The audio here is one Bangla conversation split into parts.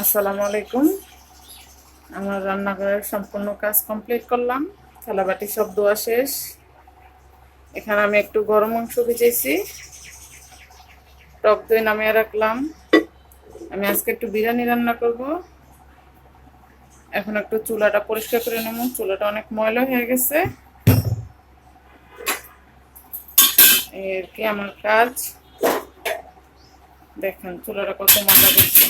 আসসালামু আলাইকুম। আমার রান্নাঘরের সম্পূর্ণ কাজ কমপ্লিট করলাম। থালাবাটি সব ধোয়া শেষ। এখানে আমি একটু গরম মাংস ভিজেছি। টক দই নামিয়ে রাখলাম। আমি আজকে একটু বিরিয়ানি রান্না করব। এখন একটু চুলাটা পরিষ্কার করে নেব। চুলাটা অনেক ময়লা হয়ে গেছে। এর কি আমার কাজ? দেখেন, চুলাটা কত মজা দিচ্ছে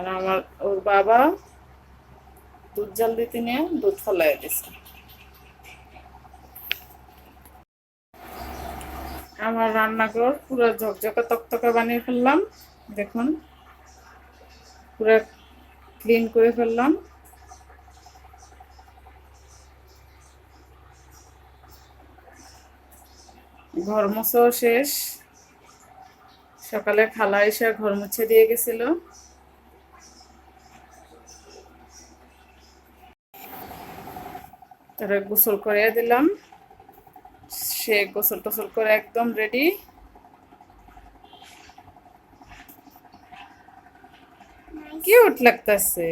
আর আমার ওর বাবা দুধ জাল দিতে নিয়ে দুধ ফলাই দিছে। আমার রান্নাঘর পুরো ঝকঝকে তকতকা বানিয়ে ফেললাম, দেখুন। পুরো ক্লিন করে ফেললাম। ঘর মোছাও শেষ। সকালে খালা এসে ঘর মুছে দিয়ে গেছিল। তারা গোসল করে দিলাম। সে গোসল টোসল করে একদম রেডি কিউট লাগতেছে।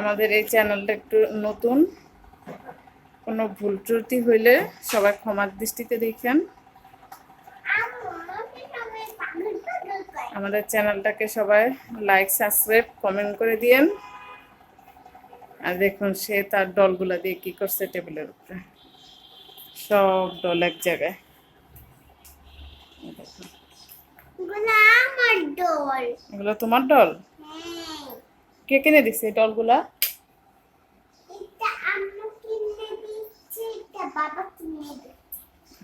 আমাদের এই চ্যানেলটা একটু নতুন। কোনো ভুল ত্রুটি হইলে সবাই ক্ষমার দৃষ্টিতে দেখেন। আমাদের চ্যানেলটাকে সবাই লাইক সাবস্ক্রাইব কমেন্ট করে দিয়েন। আর দেখুন সে তার ডলগুলা দিয়ে কি করছে টেবিলের উপরে। সব ডল এক জায়গায়। এগুলো তোমার ডল হ্যাঁ কে কিনে দিচ্ছে এই ডলগুলা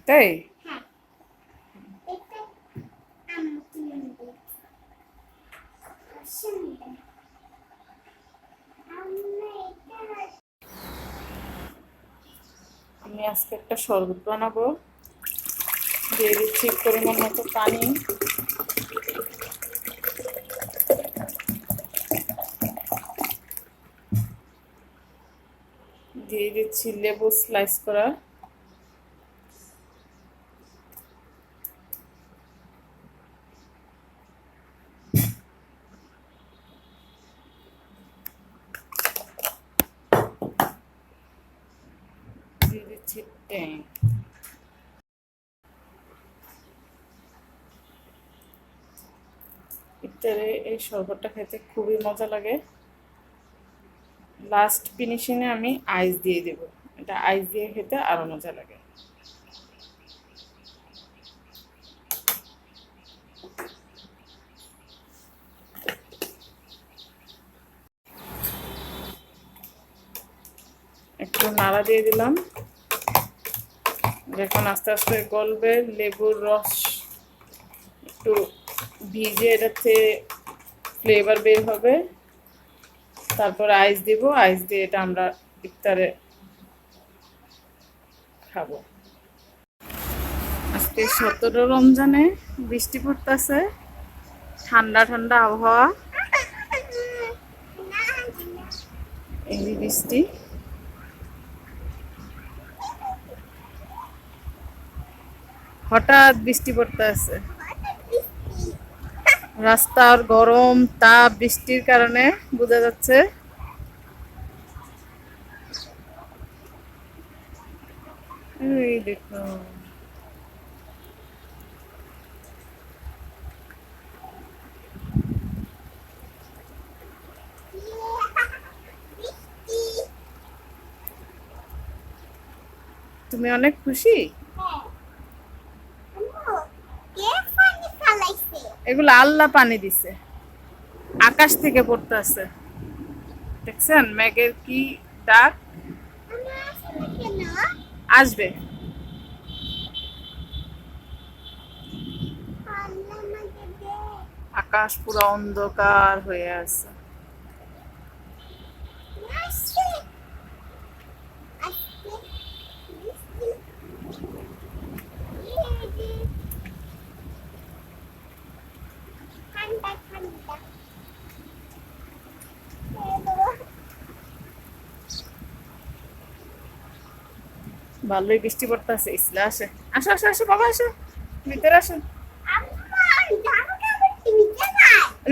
তাই হ্যাঁ এটা আম্মু কিনে দিচ্ছে শুনবে আম্মু এটা আমি আজকে একটা শরবত বানাবো। দিয়ে দিচ্ছি পরিমাণ মতো পানি। দিয়ে দিচ্ছি লেবু স্লাইস করা। দিয়ে দিচ্ছি ইফতারে এই শরবতটা খেতে খুবই মজা লাগে। লাস্ট ফিনিশিংয়ে আমি আইস দিয়ে দেব। এটা আইস দিয়ে খেতে আরও মজা লাগে। একটু নাড়া দিয়ে দিলাম। যখন আস্তে আস্তে গলবে, লেবুর রস একটু ভিজে এটাতে ফ্লেভার বের হবে। তারপর আইস দিব আইস দিয়ে এটা আমরা ইফতারে খাব। আজকে সতেরো রমজানে বৃষ্টি পড়তেছে, ঠান্ডা ঠান্ডা আবহাওয়া। এই বৃষ্টি। হঠাৎ বৃষ্টি পড়তে আছে। রাস্তার গরম তাপ বৃষ্টির কারণে বোঝা যাচ্ছে তুমি অনেক খুশি আম্মু কে পানি ফেলাইছে এগুলো আল্লাহ পানি দিছে। আকাশ থেকে পড়তে আছে দেখছেন ম্যাগের কি ডাক আসবে। আকাশ পুরো অন্ধকার হয়ে আছে আসছে আসছে বৃষ্টি এই যে ঠান্ডা ঠান্ডা এই ভালোই বৃষ্টি পড়তেছে, ইসলা আসে। আসো আসো আসো, বাবা, আসো। ভিতরে আসো।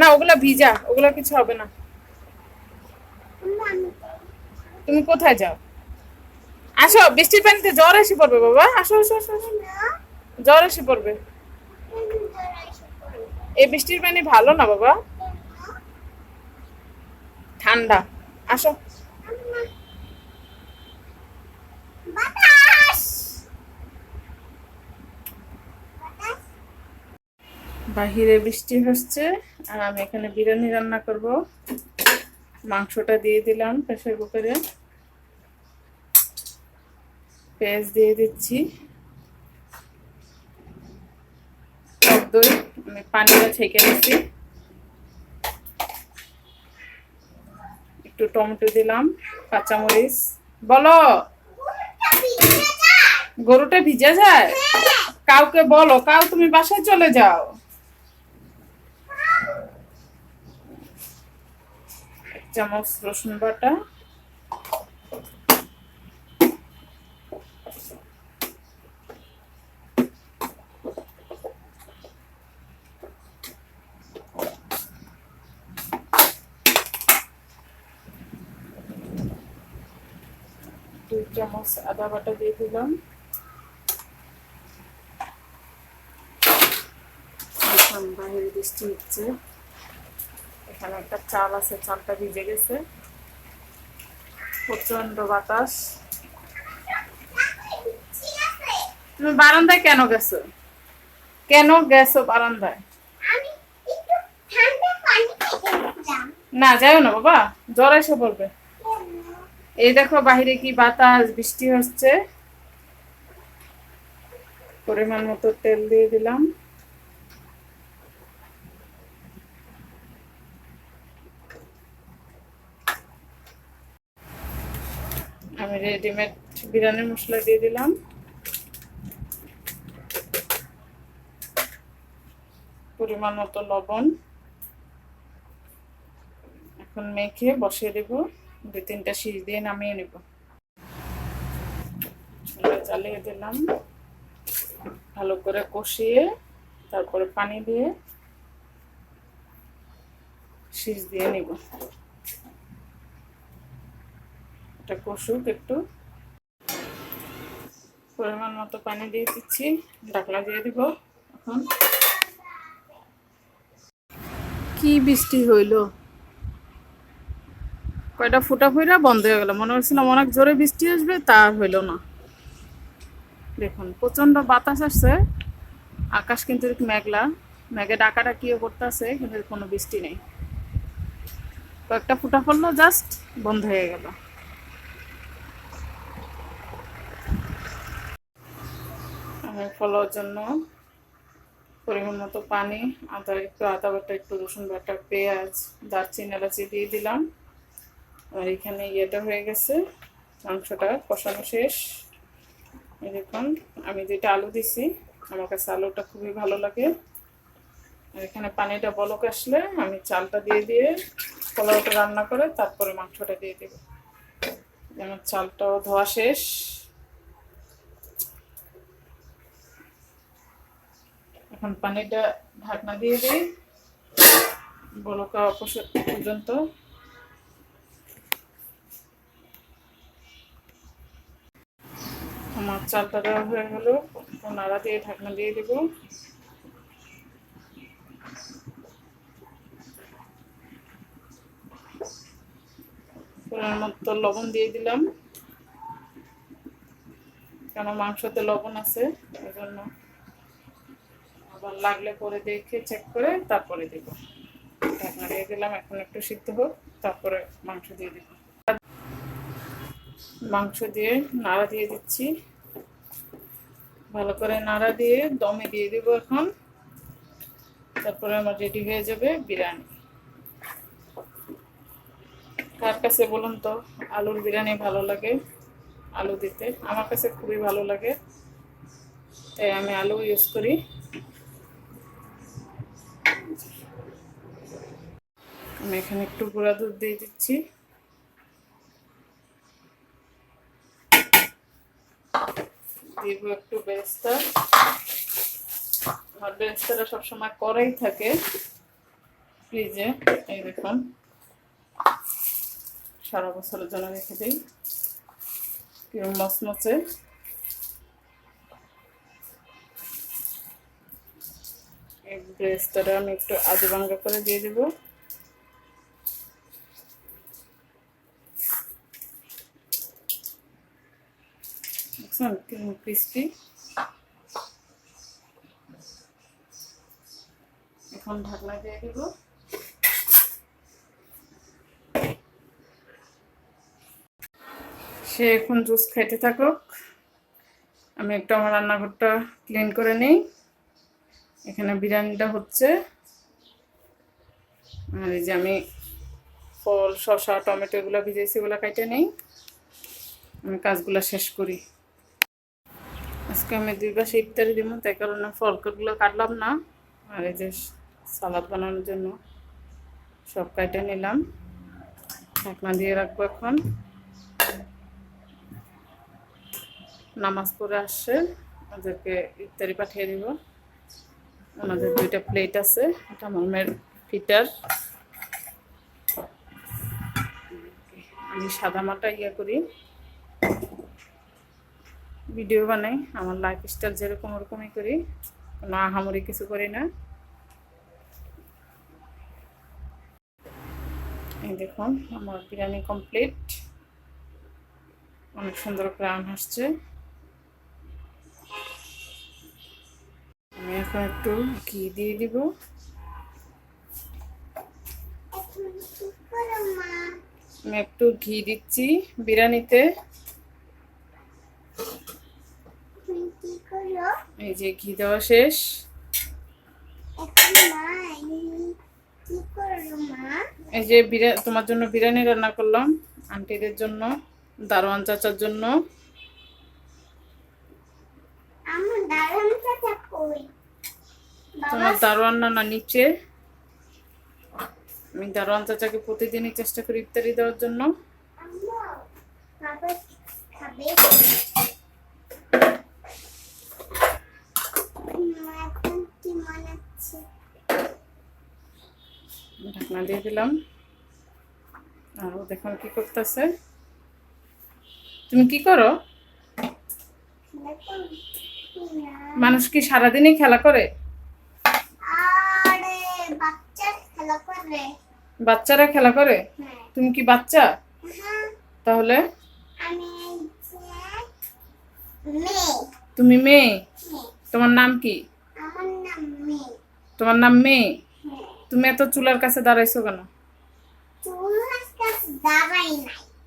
না, ওগুলা ভিজা, ওগুলা কিছু হবে না। তুমি কোথায় যাও? আসো, বৃষ্টির পানিতে জ্বর এসে পড়বে, বাবা। আসো আসো আসো। জ্বর এসে পড়বে। এই বৃষ্টির পানি ভালো না, বাবা? ঠান্ডা। আসো আম্মা বাতাস বাতাস বাহিরে বৃষ্টি হচ্ছে, আর আমি এখানে বিরিয়ানি রান্না করব। মাংসটা দিয়ে দিলাম প্রেসার কুকারে। পেঁয়াজ দিয়ে দিচ্ছি। দই আমি পানিটা ছেঁকে নিচ্ছি। একটু টমেটো দিলাম, কাঁচামরিচ। বলো, গরুটা ভিজে যায়? কাউকে বলো, কাউ তুমি বাসায় চলে যাও এক চামচ রসুন বাটা। দুই চামচ আদা বাটা দিয়ে দিলাম। এখন বাইরে হচ্ছে। এখানে একটা চাল আছে চালটা ভিজে গেছে। প্রচণ্ড বাতাস। তুমি বারান্দায় কেন গেছো? কেন গেছো বারান্দায়? না যাও না বাবা জ্বর এসে পড়বে। এই দেখো বাইরে কি বাতাস বৃষ্টি হচ্ছে। পরিমাণ মতো তেল দিয়ে দিলাম। রেডিমেড বিরিয়ানির মশলা দিয়ে দিলাম। পরিমাণ মতো লবণ। এখন মেখে বসিয়ে দেব। দুই তিনটা শীষ দিয়ে নামিয়ে নেব। চুলা চালিয়ে দিলাম। ভালো করে কষিয়ে তারপরে পানি দিয়ে শীষ দিয়ে নিব। এটা কষুক একটু। পরিমাণ মতো পানি দিয়ে দিচ্ছি, ঢাকনা দিয়ে দিব এখন। কি বৃষ্টি হইল? কয়টা ফুটা ফুটা বন্ধ হয়ে গেল। মনে হচ্ছিলাম অনেক জোরে বৃষ্টি আসবে, তা আর হইল না। দেখুন প্রচণ্ড বাতাস আসছে। আকাশ কিন্তু মেঘলা। মেঘে ডাকাটা কিও করতেছে, কিন্তু কোনো বৃষ্টি নেই। কয়েকটা ফুটা পড়ল, জাস্ট বন্ধ হয়ে গেল। ফলার জন্য পরিমাণ মতো পানি, আদা একটু, আদা বাটা একটু, রসুন বাটা, পেঁয়াজ, দারচিনি, এলাচি দিয়ে দিলাম। আর এখানে ইয়েটা হয়ে গেছে, মাংসটা কষানো শেষ। দেখুন, আমি যেটা আলু দিছি, আমার কাছে আলুটা খুবই ভালো লাগে। আর এখানে পানিটা বলক আসলে আমি চালটা দিয়ে দিয়ে পোলাওটা রান্না করে তারপরে মাংসটা দিয়ে দেব। আমার চালটাও ধোয়া শেষ। এখন পানিটা ঢাকনা দিয়ে দিই। বলকা পর্যন্ত। আমার চালটা দেওয়া হয়ে গেল। নাড়া দিয়ে ঢাকনা দিয়ে দেবো। মতো লবণ দিয়ে দিলাম। কেন মাংসতে লবণ আছে এই জন্য লাগলে পরে দেখে চেক করে তারপরে দেব। ঢাকনা দিয়ে দিলাম, এখন একটু সিদ্ধ হোক, তারপরে মাংস দিয়ে দেব। মাংস দিয়ে নাড়া দিয়ে দিচ্ছি। ভালো করে নাড়া দিয়ে দমে দিয়ে দেব এখন। তারপরে আমার রেডি হয়ে যাবে বিরিয়ানি। কার কাছে বলুন তো, আলুর বিরিয়ানি ভালো লাগে আলু দিতে? আমার কাছে খুবই ভালো লাগে। তাই আমি আলু ইউজ করি। আমি এখানে একটু গুঁড়া দুধ দিয়ে দিচ্ছি। দিব একটু বেরেস্তা। আমার বেরেস্তাটা সবসময় করেই থাকে ফ্রিজে, এই দেখুন। সারা বছরের জন্য রেখে দিই। কিরম মচমচে। এই বেরেস্তাটা আমি একটু আজু ভাঙ্গা করে দিয়ে দেবো। দেখছেন কিরম ক্রিস্পি এখন ঢাকনা দিয়ে দেবো। সে এখন জুস খাইতে থাকুক। আমি একটু আমার রান্নাঘরটা ক্লিন করে নিই। এখানে বিরিয়ানিটা হচ্ছে। আর এই যে আমি ফল, শসা, টমেটো এগুলো ভিজেছি এগুলো কাইটে নেই। আমি কাজগুলো শেষ করি। আজকে আমি দুই পাশে ইফতারি দিব, তাই কারণে ফলগুলো কাটলাম না। আর এই যে সালাদ বানানোর জন্য সব কাটে নিলাম। ঢাকনা দিয়ে রাখব এখন। নামাজ পড়ে আসছে, ওদেরকে ইফতারি পাঠিয়ে দিব। ওনাদের দুইটা প্লেট আছে, এটা আমার মেয়ের ফিটার। আমি সাদা মাটা ইয়ে করি। ভিডিও বানাই, আমার লাইফ স্টাইল যেরকম ওরকমই করি কোনো আহামরি কিছু করি না। এই দেখুন, আমার বিরিয়ানি কমপ্লিট অনেক সুন্দর গ্রাম আসছে। আমি এখন একটু ঘি দিয়ে দিব। আমি একটু ঘি দিচ্ছি বিরিয়ানিতে তুমি কি করো এই যে ঘি দেওয়া শেষ। এই যে তোমার জন্য বিরিয়ানি রান্না করলাম আন্টিদের জন্য দারোয়ান চাচার জন্য। তোমার দারোয়ান না নিচে। আমি দারোয়ান চাচাকে প্রতিদিনই চেষ্টা করি ইফতারি দেওয়ার জন্য আম্মু বাবা খাবে মা এখন কি বানাচ্ছে ঢাকনা দিয়ে দিলাম। আর ও দেখুন কি করতেছে। তুমি কি করো? মানুষ কি সারাদিনই খেলা করে? বাচ্চারা খেলা করে? হ্যাঁ। তুমি কি বাচ্চা? হ্যাঁ। তাহলে? তুমি মেয়ে। তোমার নাম কি? তোমার নাম মেয়ে? তুমি এত চুলার কাছে দাঁড়াইছো কেন?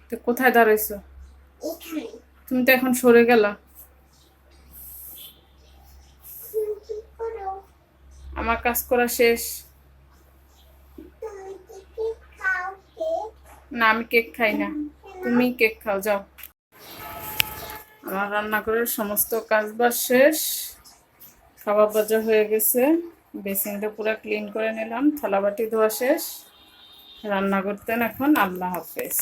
তো কোথায় দাঁড়াইছো? তুমি তো এখন সরে গেলা। আমার কাজ করা শেষ। না, আমি কেক খাই না। তুমি কেক খাও, যাও। আমার রান্নাঘরের সমস্ত কাজ বাজ শেষ। খাবার বাজা হয়ে গেছে। বেসিনটা পুরো ক্লিন করে নিলাম। থালাবাটি ধোয়া শেষ। রান্না করতেন এখন আল্লাহ হাফেজ।